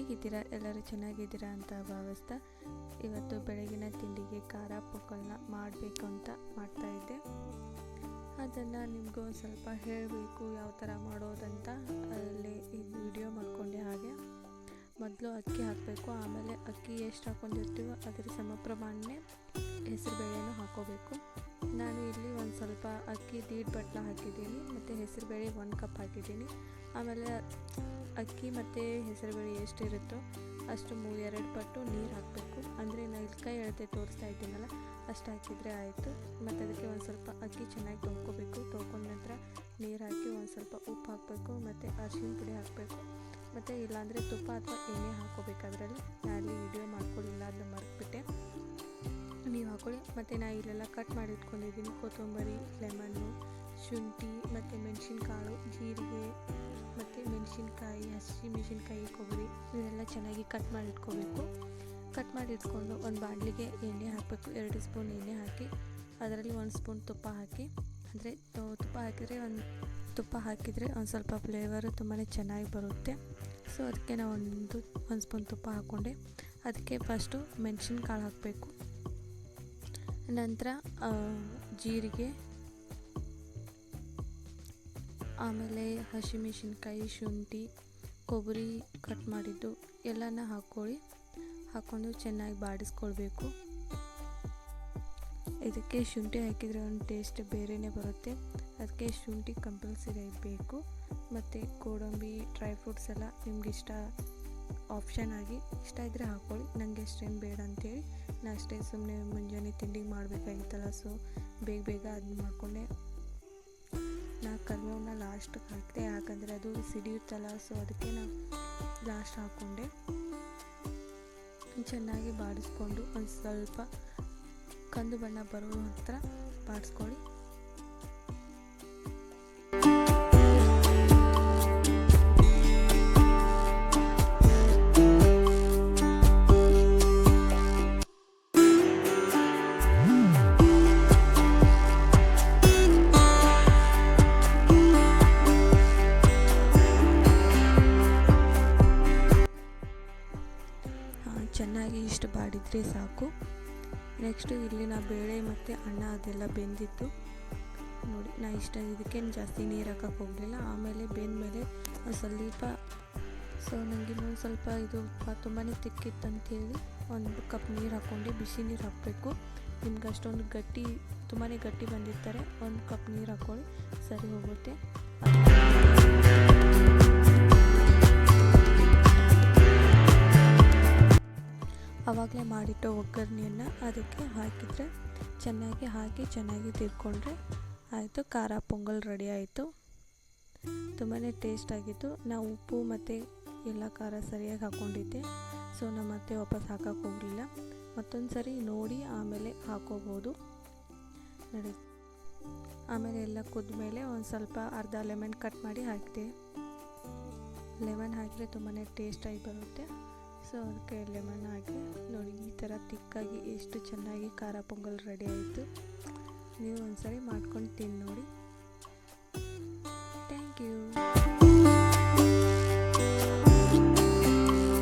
ಎಲ್ಲರೂ ಚೆನ್ನಾಗಿದ್ದೀರಾ ಅಂತ ಭಾವಿಸ್ತಾ ಇವತ್ತು ಬೆಳಗಿನ ತಿಂಡಿಗೆ ಖಾರ ಪೊಕ್ಕಲ್ನ ಮಾಡಬೇಕು ಅಂತ ಮಾಡ್ತಾಯಿದ್ದೆ ಅದನ್ನು ನಿಮಗೂ ಒಂದು ಸ್ವಲ್ಪ ಹೇಳಬೇಕು ಯಾವ ಥರ ಮಾಡೋದಂತ. ಅದರಲ್ಲಿ ಇದು ವಿಡಿಯೋ ಮಾಡ್ಕೊಂಡೆ ಹಾಗೆ. ಮೊದಲು ಅಕ್ಕಿ ಹಾಕಬೇಕು, ಆಮೇಲೆ ಅಕ್ಕಿ ಎಷ್ಟು ಹಾಕ್ಕೊಂಡಿರ್ತೀವೋ ಅದರ ಸಮ ಪ್ರಮಾಣನೇ ಹೆಸರುಬೇಳೆನೂ ಹಾಕೋಬೇಕು. ನಾನು ಇಲ್ಲಿ ಒಂದು ಸ್ವಲ್ಪ ಅಕ್ಕಿ ದೀಡ್ ಬಟ್ಲ ಹಾಕಿದ್ದೀನಿ, ಮತ್ತು ಹೆಸರುಬೇಳೆ ಒಂದು ಕಪ್ ಹಾಕಿದ್ದೀನಿ. ಆಮೇಲೆ ಅಕ್ಕಿ ಮತ್ತು ಹೆಸರುಬೇಳೆ ಎಷ್ಟಿರುತ್ತೋ ಅಷ್ಟು ಮೂ ಎರಡು ಪಟ್ಟು ನೀರು ಹಾಕಬೇಕು. ಅಂದರೆ ನಾನು ಇಲ್ಲಿ ಕೈ ಎಳತೆ ತೋರಿಸ್ತಾ ಇದ್ದೀನಲ್ಲ, ಅಷ್ಟು ಹಾಕಿದರೆ ಆಯಿತು. ಮತ್ತು ಅದಕ್ಕೆ ಒಂದು ಸ್ವಲ್ಪ ಅಕ್ಕಿ ಚೆನ್ನಾಗಿ ತೊಳ್ಕೊಬೇಕು. ತೊಳ್ಕೊಂಡ ನಂತರ ನೀರು ಹಾಕಿ ಒಂದು ಸ್ವಲ್ಪ ಉಪ್ಪು ಹಾಕಬೇಕು, ಮತ್ತು ಅರಿಶಿನ ಪುಡಿ ಹಾಕಬೇಕು. ಮತ್ತು ಇಲ್ಲಾಂದರೆ ತುಪ್ಪ ಅಥವಾ ಎಣ್ಣೆ ಹಾಕೋಬೇಕು ಅದರಲ್ಲಿ. ನಾನು ವಿಡಿಯೋ ಮಾಡ್ಕೊಳ್ಳಿಲ್ಲ ಅದನ್ನ ಮರೆತುಬಿಟ್ಟೆ. ಹಾಕೊಳ್ಳಿ. ಮತ್ತು ನಾನು ಇಲ್ಲೆಲ್ಲ ಕಟ್ ಮಾಡಿ ಇಟ್ಕೊಂಡಿದ್ದೀನಿ. ಕೊತ್ತಂಬರಿ ಲೆಮನ್ನು ಶುಂಠಿ, ಮತ್ತು ಮೆಣಸಿನ್ಕಾಳು, ಜೀರಿಗೆ, ಮತ್ತು ಮೆಣಸಿನ್ಕಾಯಿ, ಹಸಿ ಮೆಣಸಿನ್ಕಾಯಿ, ಕೊಬ್ಬರಿ ಇವನ್ನೆಲ್ಲ ಚೆನ್ನಾಗಿ ಕಟ್ ಮಾಡಿ ಇಟ್ಕೋಬೇಕು. ಕಟ್ ಮಾಡಿ ಇಟ್ಕೊಂಡು ಒಂದು ಬಾಣಲಿಗೆ ಎಣ್ಣೆ ಹಾಕಬೇಕು. ಎರಡು ಸ್ಪೂನ್ ಎಣ್ಣೆ ಹಾಕಿ, ಅದರಲ್ಲಿ ಒಂದು ಸ್ಪೂನ್ ತುಪ್ಪ ಹಾಕಿ. ಅಂದರೆ ತುಪ್ಪ ಹಾಕಿದರೆ ಒಂದು, ತುಪ್ಪ ಹಾಕಿದರೆ ಒಂದು ಸ್ವಲ್ಪ ಫ್ಲೇವರು ತುಂಬಾ ಚೆನ್ನಾಗಿ ಬರುತ್ತೆ. ಸೊ ಅದಕ್ಕೆ ನಾವು ಒಂದು ಒಂದು ಸ್ಪೂನ್ ತುಪ್ಪ ಹಾಕ್ಕೊಂಡೆ ಅದಕ್ಕೆ ಫಸ್ಟು ಮೆಣಸಿನ್ಕಾಳು ಹಾಕಬೇಕು. ನಂತರ ಜೀರಿಗೆ, ಆಮೇಲೆ ಹಸಿಮೆಣ್ಸಿನ್ಕಾಯಿ, ಶುಂಠಿ, ಕೊಬ್ಬರಿ ಕಟ್ ಮಾಡಿದ್ದು ಎಲ್ಲನ ಹಾಕ್ಕೊಳ್ಳಿ. ಹಾಕ್ಕೊಂಡು ಚೆನ್ನಾಗಿ ಬಾಡಿಸ್ಕೊಳ್ಬೇಕು. ಇದಕ್ಕೆ ಶುಂಠಿ ಹಾಕಿದರೆ ಒಂದು ಟೇಸ್ಟ್ ಬೇರೆಯೇ ಬರುತ್ತೆ. ಅದಕ್ಕೆ ಶುಂಠಿ ಕಂಪಲ್ಸರಿ ಬೇಕು. ಮತ್ತು ಗೋಡಂಬಿ ಡ್ರೈ ಫ್ರೂಟ್ಸ್ ಎಲ್ಲ ನಿಮ್ಗೆ ಇಷ್ಟ ಆಪ್ಷನ್ ಆಗಿ ಇಷ್ಟ ಇದ್ದರೆ ಹಾಕ್ಕೊಳ್ಳಿ. ನನಗೆ ಅಷ್ಟೇನು ಬೇಡ ಅಂಥೇಳಿ ನಾನು ಅಷ್ಟೇ ಸುಮ್ಮನೆ ಮುಂಜಾನೆ ತಿಂಡಿ ಮಾಡಬೇಕಾಗಿತ್ತಲ್ಲ ಸೊ ಬೇಗ ಬೇಗ ಅದನ್ನ ಮಾಡಿಕೊಂಡೆ. ನಾ ಕರಿಬೇವನ್ನ ಲಾಸ್ಟಿಗೆ ಹಾಕಿದೆ, ಯಾಕಂದರೆ ಅದು ಸಿಡಿಯುತ್ತಲ್ಲ ಸೊ ಅದಕ್ಕೆ ನಾನು ಲಾಸ್ಟ್ ಹಾಕ್ಕೊಂಡೆ. ಚೆನ್ನಾಗಿ ಬಾಡಿಸ್ಕೊಂಡು ಒಂದು ಸ್ವಲ್ಪ ಕಂದು ಬಣ್ಣ ಬರೋ ಹತ್ರ ಬಾಡಿಸ್ಕೊಳ್ಳಿ. ಇಷ್ಟು ಬಾಡಿದರೆ ಸಾಕು. ನೆಕ್ಸ್ಟು ಇಲ್ಲಿ ನಾ ಬೇಳೆ ಮತ್ತು ಅನ್ನ ಅದೆಲ್ಲ ಬೆಂದಿತ್ತು. ನೋಡಿ, ನಾ ಇಷ್ಟ ಇದಕ್ಕೇನು ಜಾಸ್ತಿ ನೀರು ಹಾಕಕ್ಕೆ ಹೋಗಲಿಲ್ಲ. ಆಮೇಲೆ ಬೆಂದಮೇಲೆ ಒಂದು ಸ್ವಲ್ಪ, ಸೊ ನನಗೆ ಇನ್ನೊಂದು ಸ್ವಲ್ಪ ಇದು ತುಂಬಾ ತಿಕ್ಕಿತ್ತು ಅಂತೇಳಿ ಒಂದು ಕಪ್ ನೀರು ಹಾಕ್ಕೊಂಡು ಬಿಸಿ ನೀರು ಹಾಕಬೇಕು. ನಿಮ್ಗೆ ಅಷ್ಟೊಂದು ಗಟ್ಟಿ ತುಂಬಾ ಗಟ್ಟಿ ಬಂದಿರ್ತಾರೆ. ಒಂದು ಕಪ್ ನೀರು ಹಾಕ್ಕೊಳ್ಳಿ ಸರಿ ಹೋಗುತ್ತೆ. ಆವಾಗಲೇ ಮಾಡಿಟ್ಟು ಒಗ್ಗರಣೆಯನ್ನು ಅದಕ್ಕೆ ಹಾಕಿದರೆ ಚೆನ್ನಾಗಿ ಹಾಕಿ ಚೆನ್ನಾಗಿ ತಿರ್ಕೊಂಡ್ರೆ ಆಯಿತು, ಖಾರ ಪೊಂಗಲ್ ರೆಡಿ ಆಯಿತು. ತುಂಬಾ ಟೇಸ್ಟ್ ಆಗಿತ್ತು. ನಾವು ಉಪ್ಪು ಮತ್ತು ಎಲ್ಲ ಖಾರ ಸರಿಯಾಗಿ ಹಾಕ್ಕೊಂಡಿದ್ದೆ ಸೊ ನಮ್ಮ ಮತ್ತೆ ವಾಪಸ್ ಹಾಕಕ್ಕೆ ಹೋಗಲಿಲ್ಲ. ಮತ್ತೊಂದು ಸರಿ ನೋಡಿ ಆಮೇಲೆ ಹಾಕೋಬೋದು. ನಡಿ. ಆಮೇಲೆ ಎಲ್ಲ ಕುದ್ಮೇಲೆ ಒಂದು ಸ್ವಲ್ಪ ಅರ್ಧ ಲೆಮನ್ ಕಟ್ ಮಾಡಿ ಹಾಕಿದೆ. ಲೆಮನ್ ಹಾಕಿದರೆ ತುಂಬಾ ಟೇಸ್ಟಾಗಿ ಬರುತ್ತೆ. ಸೊ ಅದಕ್ಕೆ ಲೆಮನ್ ಹಾಕಿ ನೋಡಿ, ಈ ಥರ ತಿಕ್ಕಾಗಿ ಎಷ್ಟು ಚೆನ್ನಾಗಿ ಖಾರ ಪೊಂಗಲ್ ರೆಡಿ ಆಯಿತು. ನೀವು ಒಂದ್ಸರಿ ಮಾಡ್ಕೊಂಡು ತಿಂದು ನೋಡಿ.